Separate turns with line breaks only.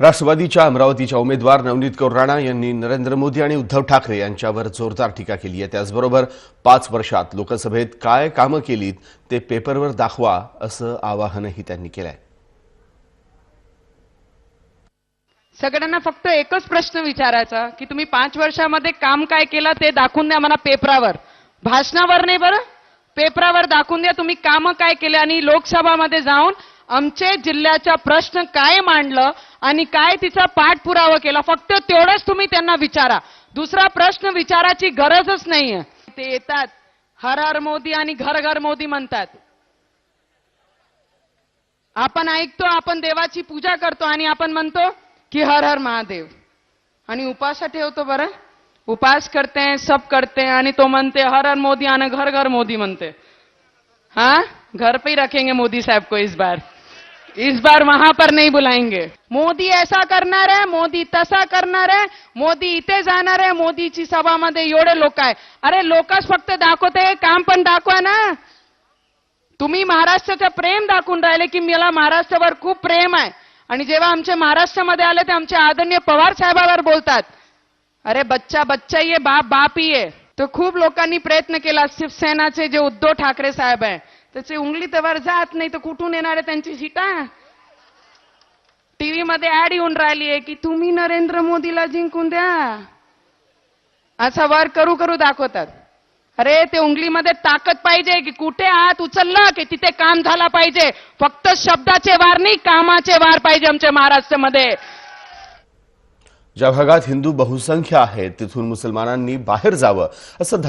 राष्ट्रवादीच्या अमरावतीच्या उमेदवार नवनीत कौर राणा यांनी नरेंद्र मोदी आणि उद्धव ठाकरे यांच्यावर जोरदार टीका केली आहे. त्याचबरोबर पाच वर्षात लोकसभेत काय कामं केलीत ते पेपरवर दाखवा असं आवाहनही त्यांनी केलंय.
सगळ्यांना फक्त एकच प्रश्न विचारायचा की तुम्ही पाच वर्षामध्ये काम काय केलं ते दाखवून द्या मला पेपरावर. भाषणावर नाही बरं? पेपरावर दाखवून द्या तुम्ही कामं काय केले आणि लोकसभामध्ये जाऊन आमचे जिल्ह्याचा प्रश्न काय मांडलं आणि काय तिचा पाठपुरावा केला? फक्त तेवढंच तुम्ही त्यांना विचारा. दुसरा प्रश्न विचाराची गरजच नाहीये. ते येतात. हर हर मोदी आणि घर घर मोदी म्हणतात. आपण ऐकतो आपण देवाची पूजा करतो आणि आपण म्हणतो की हर हर महादेव. आणि उपास ठेवतो बरं? उपास करते हैं, सब करते हैं आणि तो म्हणते हर हर मोदी आणि घर घर मोदी म्हणते. हा? घर पे ही रखेंगे मोदी साहब को इस बार. इस बार वहां पर नहीं बुलाएंगे। मोदी ऐसा करणार आहे मोदी तसा करणार आहे मोदी इथे जाणार आहे मोदीची सभामध्ये एवढे लोक आहे. अरे लोकच फक्त दाखवते काम पण दाखवा ना. तुम्ही महाराष्ट्राचं प्रेम दाखवून राहिले की मला महाराष्ट्रावर खूप प्रेम आहे. आणि जेव्हा आमचे महाराष्ट्रामध्ये आले ते आमचे आदरणीय पवार साहेबावर बोलतात. अरे बच्चा बच्चा ये आहे बाप बाप ही आहे तर खूप लोकांनी प्रयत्न केला शिवसेनाचे जे उद्धव ठाकरे साहेब आहे. त्याची उंगली त्यावर जात नाही तर कुठून येणार आहे त्यांची सीटा टीव्ही मध्ये ऍड येऊन राहिली आहे की तुम्ही नरेंद्र मोदीला जिंकून द्या. असा वर करू करू दाखवतात. अरे ते उंगलीमध्ये ताकद पाहिजे की कुठे आत उचलला की तिथे काम झाला पाहिजे. फक्त शब्दाचे वार नाही कामाचे वार पाहिजे आमच्या महाराष्ट्रामध्ये.
ज्या भागात हिंदू बहुसंख्य आहेत तिथून मुसलमानांनी बाहेर जावं असं धक्का